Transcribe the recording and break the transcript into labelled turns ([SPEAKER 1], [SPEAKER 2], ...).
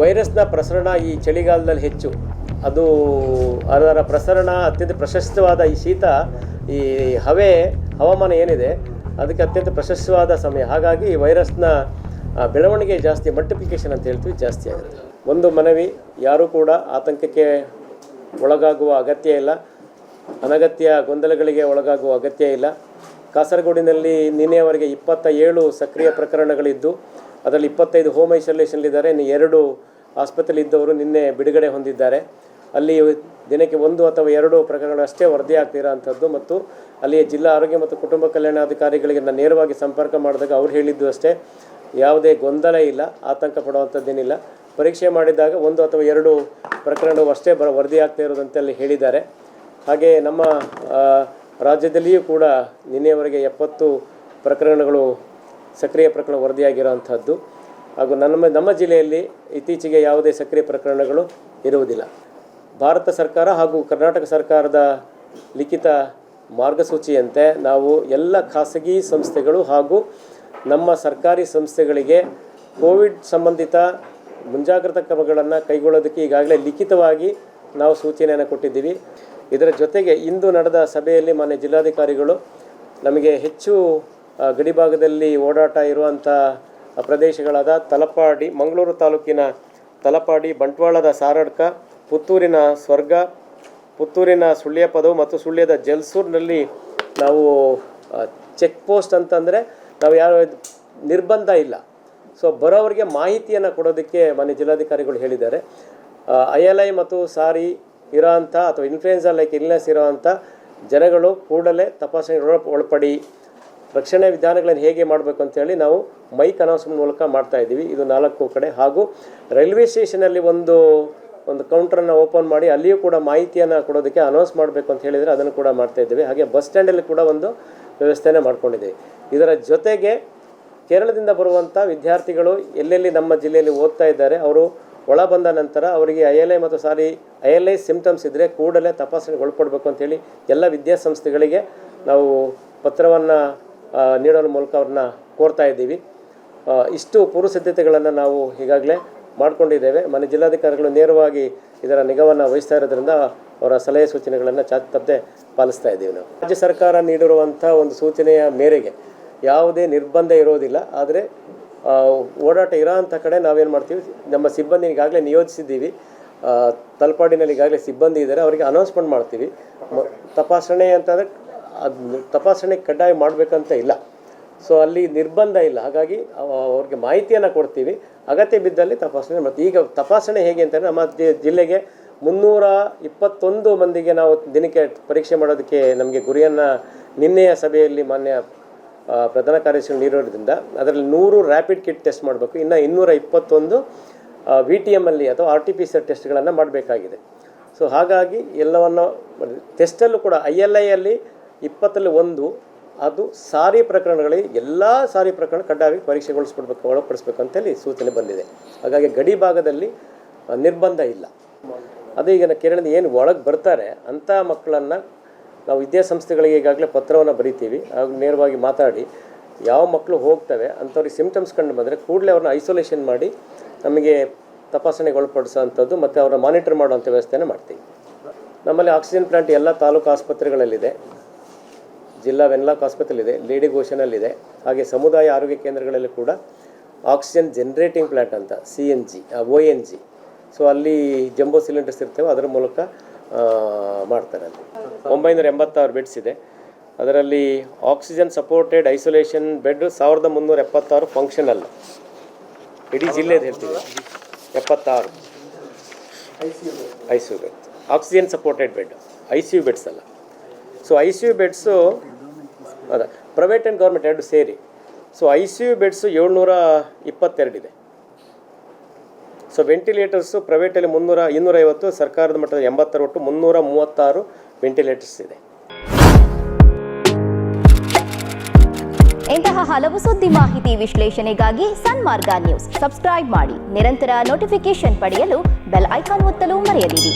[SPEAKER 1] ವೈರಸ್ನ ಪ್ರಸರಣ ಈ ಚಳಿಗಾಲದಲ್ಲಿ ಹೆಚ್ಚು. ಅದು ಅದರ ಪ್ರಸರಣ ಅತ್ಯಂತ ಪ್ರಶಸ್ತವಾದ ಈ ಶೀತ, ಈ ಹವೆ, ಹವಾಮಾನ ಏನಿದೆ, ಅದಕ್ಕೆ ಅತ್ಯಂತ ಪ್ರಶಸ್ತವಾದ ಸಮಯ. ಹಾಗಾಗಿ ಈ ವೈರಸ್ನ ಬೆಳವಣಿಗೆ ಜಾಸ್ತಿ ಮಲ್ಟಿಪ್ಲಿಕೇಶನ್ ಅಂತ ಹೇಳ್ತೀವಿ, ಜಾಸ್ತಿ ಆಗುತ್ತೆ. ಒಂದು ಮನವಿ, ಯಾರೂ ಕೂಡ ಆತಂಕಕ್ಕೆ ಒಳಗಾಗುವ ಅಗತ್ಯ ಇಲ್ಲ. ಅನಗತ್ಯ ಗೊಂದಲಗಳಿಗೆ ಒಳಗಾಗುವ ಅಗತ್ಯ ಇಲ್ಲ. ಕಾಸರಗೋಡಿನಲ್ಲಿ ನಿನ್ನೆಯವರೆಗೆ ಇಪ್ಪತ್ತ ಏಳು ಸಕ್ರಿಯ ಪ್ರಕರಣಗಳಿದ್ದು ಅದರಲ್ಲಿ ಇಪ್ಪತ್ತೈದು ಹೋಮ್ ಐಸೋಲೇಷನ್ಲಿದ್ದಾರೆ ಇನ್ನು ಎರಡು ಆಸ್ಪತ್ರೆಯಲ್ಲಿ ಇದ್ದವರು ನಿನ್ನೆ ಬಿಡುಗಡೆ ಹೊಂದಿದ್ದಾರೆ. ಅಲ್ಲಿ ದಿನಕ್ಕೆ ಒಂದು ಅಥವಾ ಎರಡು ಪ್ರಕರಣಗಳು ಅಷ್ಟೇ ವರದಿ ಅಂಥದ್ದು ಮತ್ತು ಅಲ್ಲಿಯ ಜಿಲ್ಲಾ ಆರೋಗ್ಯ ಮತ್ತು ಕುಟುಂಬ ಕಲ್ಯಾಣಾಧಿಕಾರಿಗಳಿಗೆ ನಾನು ನೇರವಾಗಿ ಸಂಪರ್ಕ ಮಾಡಿದಾಗ ಅವ್ರು ಹೇಳಿದ್ದು ಅಷ್ಟೇ. ಯಾವುದೇ ಗೊಂದಲ ಇಲ್ಲ, ಆತಂಕ ಪಡುವಂಥದ್ದೇನಿಲ್ಲ ಪರೀಕ್ಷೆ ಮಾಡಿದಾಗ ಒಂದು ಅಥವಾ ಎರಡು ಪ್ರಕರಣವು ಅಷ್ಟೇ ಬರ ವರದಿ ಆಗ್ತಾ ಇರೋದಂತೆ ಅಲ್ಲಿ ಹೇಳಿದ್ದಾರೆ. ಹಾಗೆ ನಮ್ಮ ರಾಜ್ಯದಲ್ಲಿಯೂ ಕೂಡ ನಿನ್ನೆವರೆಗೆ ಎಪ್ಪತ್ತು ಪ್ರಕರಣಗಳು ಸಕ್ರಿಯ ಪ್ರಕರಣ ವರದಿಯಾಗಿರೋವಂಥದ್ದು ಹಾಗೂ ನಮ್ಮ ನಮ್ಮ ಜಿಲ್ಲೆಯಲ್ಲಿ ಇತ್ತೀಚೆಗೆ ಯಾವುದೇ ಸಕ್ರಿಯ ಪ್ರಕರಣಗಳು ಇರುವುದಿಲ್ಲ. ಭಾರತ ಸರ್ಕಾರ ಹಾಗೂ ಕರ್ನಾಟಕ ಸರ್ಕಾರದ ಲಿಖಿತ ಮಾರ್ಗಸೂಚಿಯಂತೆ ನಾವು ಎಲ್ಲ ಖಾಸಗಿ ಸಂಸ್ಥೆಗಳು ಹಾಗೂ ನಮ್ಮ ಸರ್ಕಾರಿ ಸಂಸ್ಥೆಗಳಿಗೆ ಕೋವಿಡ್ ಸಂಬಂಧಿತ ಮುಂಜಾಗ್ರತಾ ಕ್ರಮಗಳನ್ನು ಕೈಗೊಳ್ಳೋದಕ್ಕೆ ಈಗಾಗಲೇ ಲಿಖಿತವಾಗಿ ನಾವು ಸೂಚನೆಯನ್ನು ಕೊಟ್ಟಿದ್ದೀವಿ. ಇದರ ಜೊತೆಗೆ ಇಂದು ನಡೆದ ಸಭೆಯಲ್ಲಿ ಮಾನ್ಯ ಜಿಲ್ಲಾಧಿಕಾರಿಗಳು ನಮಗೆ ಹೆಚ್ಚು ಗಡಿಭಾಗದಲ್ಲಿ ಓಡಾಟ ಇರುವಂಥ ಪ್ರದೇಶಗಳಾದ ತಲಪಾಡಿ, ಮಂಗಳೂರು ತಾಲೂಕಿನ ತಲಪಾಡಿ, ಬಂಟ್ವಾಳದ ಸಾರಡ್ಕ, ಪುತ್ತೂರಿನ ಸ್ವರ್ಗ, ಪುತ್ತೂರಿನ ಸುಳ್ಯಪದವು ಮತ್ತು ಸುಳ್ಯದ ಜಲ್ಸೂರಿನಲ್ಲಿ ನಾವು ಚೆಕ್ ಪೋಸ್ಟ್ ಅಂತಂದರೆ ನಾವು ಯಾರು ನಿರ್ಬಂಧ ಇಲ್ಲ. ಸೊ ಬರೋವರಿಗೆ ಮಾಹಿತಿಯನ್ನು ಕೊಡೋದಕ್ಕೆ ಮಾನ್ಯ ಜಿಲ್ಲಾಧಿಕಾರಿಗಳು ಹೇಳಿದ್ದಾರೆ. ಐ ಎಲ್ ಐ ಮತ್ತು ಸಾರಿ ಇರೋವಂಥ ಅಥವಾ ಇನ್ಫ್ಲೂಯೆನ್ಸಾ ಲೈಕ್ ಇಲ್ನೆಸ್ ಇರೋವಂಥ ಜನಗಳು ಕೂಡಲೇ ತಪಾಸಣೆ ಒಳ ಒಳಪಡಿ ರಕ್ಷಣೆ ವಿಧಾನಗಳನ್ನು ಹೇಗೆ ಮಾಡಬೇಕು ಅಂತೇಳಿ ನಾವು ಮೈಕ್ ಅನೌನ್ಸ್ಮೆಂಟ್ ಮೂಲಕ ಮಾಡ್ತಾ ಇದ್ದೀವಿ. ಇದು ನಾಲ್ಕು ಕಡೆ. ಹಾಗೂ ರೈಲ್ವೆ ಸ್ಟೇಷನಲ್ಲಿ ಒಂದು ಒಂದು ಕೌಂಟ್ರನ್ನು ಓಪನ್ ಮಾಡಿ ಅಲ್ಲಿಯೂ ಕೂಡ ಮಾಹಿತಿಯನ್ನು ಕೊಡೋದಕ್ಕೆ ಅನೌನ್ಸ್ ಮಾಡಬೇಕು ಅಂತ ಹೇಳಿದರೆ ಅದನ್ನು ಕೂಡ ಮಾಡ್ತಾ ಇದ್ದೀವಿ. ಹಾಗೆ ಬಸ್ ಸ್ಟ್ಯಾಂಡಲ್ಲಿ ಕೂಡ ಒಂದು ವ್ಯವಸ್ಥೆನ ಮಾಡ್ಕೊಂಡಿದ್ದೀವಿ. ಇದರ ಜೊತೆಗೆ ಕೇರಳದಿಂದ ಬರುವಂಥ ವಿದ್ಯಾರ್ಥಿಗಳು ಎಲ್ಲೆಲ್ಲಿ ನಮ್ಮ ಜಿಲ್ಲೆಯಲ್ಲಿ ಓದ್ತಾ ಇದ್ದಾರೆ, ಅವರು ಒಳ ಬಂದ ನಂತರ ಅವರಿಗೆ ಐ ಎಲ್ ಐ ಮತ್ತು SARI I L I symptoms ಇದ್ದರೆ ಕೂಡಲೇ ತಪಾಸಣೆಗೆ ಒಳಪಡಬೇಕು ಅಂತೇಳಿ ಎಲ್ಲ ವಿದ್ಯಾಸಂಸ್ಥೆಗಳಿಗೆ ನಾವು ಪತ್ರವನ್ನು ನೀಡೋದ್ರ ಮೂಲಕ ಅವ್ರನ್ನ ಕೋರ್ತಾ ಇದ್ದೀವಿ. ಇಷ್ಟು ಪೂರ್ವ ಸಿದ್ಧತೆಗಳನ್ನು ನಾವು ಈಗಾಗಲೇ ಮಾಡಿಕೊಂಡಿದ್ದೇವೆ. ಮನೆ ಜಿಲ್ಲಾಧಿಕಾರಿಗಳು ನೇರವಾಗಿ ಇದರ ನಿಗವನ್ನು ವಹಿಸ್ತಾ ಇರೋದ್ರಿಂದ ಅವರ ಸಲಹೆ ಸೂಚನೆಗಳನ್ನು ಚಾ ತಪ್ಪದೆ ಪಾಲಿಸ್ತಾ ಇದ್ದೀವಿ ನಾವು. ರಾಜ್ಯ ಸರ್ಕಾರ ನೀಡಿರುವಂಥ ಒಂದು ಸೂಚನೆಯ ಮೇರೆಗೆ ಯಾವುದೇ ನಿರ್ಬಂಧ ಇರೋದಿಲ್ಲ. ಆದರೆ ಓಡಾಟ ಇರೋ ಅಂಥ ಕಡೆ ನಾವೇನು ಮಾಡ್ತೀವಿ? ನಮ್ಮ ಸಿಬ್ಬಂದಿ ಈಗಾಗಲೇ ನಿಯೋಜಿಸಿದ್ದೀವಿ. ತಲಪಾಡಿನಲ್ಲಿ ಈಗಾಗಲೇ ಸಿಬ್ಬಂದಿ ಇದ್ದಾರೆ. ಅವರಿಗೆ ಅನೌನ್ಸ್ಮೆಂಟ್ ಮಾಡ್ತೀವಿ. ತಪಾಸಣೆ ಅಂತಂದರೆ ಅದು ತಪಾಸಣೆ ಕಡ್ಡಾಯ ಮಾಡಬೇಕಂತ ಇಲ್ಲ. ಸೊ ಅಲ್ಲಿ ನಿರ್ಬಂಧ ಇಲ್ಲ. ಹಾಗಾಗಿ ಅವ- ಅವ್ರಿಗೆ ಮಾಹಿತಿಯನ್ನು ಕೊಡ್ತೀವಿ. ಅಗತ್ಯ ಬಿದ್ದಲ್ಲಿ ತಪಾಸಣೆ ಮಾಡ್ತೀವಿ. ಈಗ ತಪಾಸಣೆ ಹೇಗೆ ಅಂತಂದರೆ ನಮ್ಮ ಜಿಲ್ಲೆಗೆ ಮುನ್ನೂರ ಇಪ್ಪತ್ತೊಂದು ಮಂದಿಗೆ ನಾವು ದಿನಕ್ಕೆ ಪರೀಕ್ಷೆ ಮಾಡೋದಕ್ಕೆ ನಮಗೆ ಗುರಿಯನ್ನು ನಿನ್ನೆಯ ಸಭೆಯಲ್ಲಿ ಮಾನ್ಯ ಪ್ರಧಾನ ಕಾರ್ಯದರ್ಶಿ ನೀಡೋದ್ರಿಂದ ಅದರಲ್ಲಿ ನೂರು ರ್ಯಾಪಿಡ್ ಕಿಟ್ ಟೆಸ್ಟ್ ಮಾಡಬೇಕು. ಇನ್ನು ಇನ್ನೂರ ಇಪ್ಪತ್ತೊಂದು ವಿ ಟಿ ಎಮ್ಮಲ್ಲಿ ಅಥವಾ ಆರ್ ಟಿ ಪಿ ಸಿ ಟೆಸ್ಟ್ಗಳನ್ನು ಮಾಡಬೇಕಾಗಿದೆ. ಸೊ ಹಾಗಾಗಿ ಎಲ್ಲವನ್ನು ಟೆಸ್ಟಲ್ಲೂ ಕೂಡ ಐ ಎಲ್ ಐಯಲ್ಲಿ ಇಪ್ಪತ್ತರಲ್ಲಿ ಒಂದು, ಅದು ಸಾರಿ ಪ್ರಕರಣಗಳಿಗೆ ಎಲ್ಲ ಸಾರಿ ಪ್ರಕರಣ ಕಡ್ಡಾಯವಾಗಿ ಪರೀಕ್ಷೆಗೊಳಿಸ್ಬಿಡ್ಬೇಕು, ಒಳಪಡಿಸ್ಬೇಕು ಅಂತೇಳಿ ಸೂಚನೆ ಬಂದಿದೆ. ಹಾಗಾಗಿ ಗಡಿ ಭಾಗದಲ್ಲಿ ನಿರ್ಬಂಧ ಇಲ್ಲ. ಅದೇ ಈಗ ಕೇರಳದ ಏನು ಒಳಗೆ ಬರ್ತಾರೆ, ಅಂಥ ಮಕ್ಕಳನ್ನು ನಾವು ವಿದ್ಯಾಸಂಸ್ಥೆಗಳಿಗೆ ಈಗಾಗಲೇ ಪತ್ರವನ್ನು ಬರಿತೀವಿ. ಹಾಗೂ ನೇರವಾಗಿ ಮಾತಾಡಿ, ಯಾವ ಮಕ್ಕಳು ಹೋಗ್ತವೆ, ಅಂಥವ್ರಿಗೆ ಸಿಂಪ್ಟಮ್ಸ್ ಕಂಡು ಬಂದರೆ ಕೂಡಲೇ ಅವ್ರನ್ನ ಐಸೋಲೇಷನ್ ಮಾಡಿ, ನಮಗೆ ತಪಾಸಣೆಗೆ ಒಳಪಡಿಸೋ ಅಂಥದ್ದು ಮತ್ತು ಅವ್ರನ್ನ ಮಾನಿಟರ್ ಮಾಡುವಂಥ ವ್ಯವಸ್ಥೆನ ಮಾಡ್ತೀವಿ. ನಮ್ಮಲ್ಲಿ ಆಕ್ಸಿಜನ್ ಪ್ಲಾಂಟ್ ಎಲ್ಲ ತಾಲೂಕು ಆಸ್ಪತ್ರೆಗಳಲ್ಲಿದೆ. ಜಿಲ್ಲಾ ವೆನ್ಲಾಕ್ ಆಸ್ಪತ್ರೆ ಇದೆ ಲೇಡಿ ಘೋಷನಲ್ಲಿದೆ ಹಾಗೆ ಸಮುದಾಯ ಆರೋಗ್ಯ ಕೇಂದ್ರಗಳಲ್ಲಿ ಕೂಡ ಆಕ್ಸಿಜನ್ ಜನರೇಟಿಂಗ್ ಪ್ಲಾಂಟ್ ಅಂತ C N G O N G so ಅಲ್ಲಿ ಜಂಬೋ ಸಿಲಿಂಡರ್ಸ್ ಇರ್ತವೆ, ಅದರ ಮೂಲಕ ಮಾಡ್ತಾರೆ ಅಲ್ಲಿ. ಒಂಬೈನೂರ ಎಂಬತ್ತಾರು ಬೆಡ್ಸ್ ಇದೆ. ಅದರಲ್ಲಿ ಆಕ್ಸಿಜನ್ ಸಪೋರ್ಟೆಡ್ ಐಸೋಲೇಷನ್ ಬೆಡ್ ಸಾವಿರದ ಮುನ್ನೂರ ಎಪ್ಪತ್ತಾರು ಫಂಕ್ಷನಲ್ ಇಡೀ ಜಿಲ್ಲೆದು ಹೇಳ್ತೀವಿ. ಎಪ್ಪತ್ತಾರು. I C U bed oxygen supported bed I C U beds ಅಲ್ಲ. So I C U beds ಅದ ಪ್ರೈವೇಟ್ ಆ್ಯಂಡ್ ಗೌರ್ಮೆಂಟ್ ಎರಡು ಸೇರಿ. So I C U beds ಏಳ್ನೂರ ಇಪ್ಪತ್ತೆರಡಿದೆ ಸೊ ವೆಂಟಿಲೇಟರ್ಸು ಪ್ರೈವೇಟಲ್ಲಿ ಮುನ್ನೂರ, ಇನ್ನೂರೈವತ್ತು, ಸರ್ಕಾರದ ಮಟ್ಟದ ಎಂಬತ್ತರ ಒಟ್ಟು ಮುನ್ನೂರ ಮೂವತ್ತಾರು ವೆಂಟಿಲೇಟರ್ಸ್ ಇದೆ.
[SPEAKER 2] ಇಂತಹ ಹಲವು ಸುದ್ದಿ ಮಾಹಿತಿ ವಿಶ್ಲೇಷಣೆಗಾಗಿ ಸನ್ಮಾರ್ಗ ನ್ಯೂಸ್. ಸಬ್ಸ್ಕ್ರೈಬ್ ಮಾಡಿ, ನಿರಂತರ ನೋಟಿಫಿಕೇಶನ್ ಪಡೆಯಲು ಬೆಲ್ ಐಕಾನ್ ಒತ್ತಲು ಮರೆಯದಿರಿ.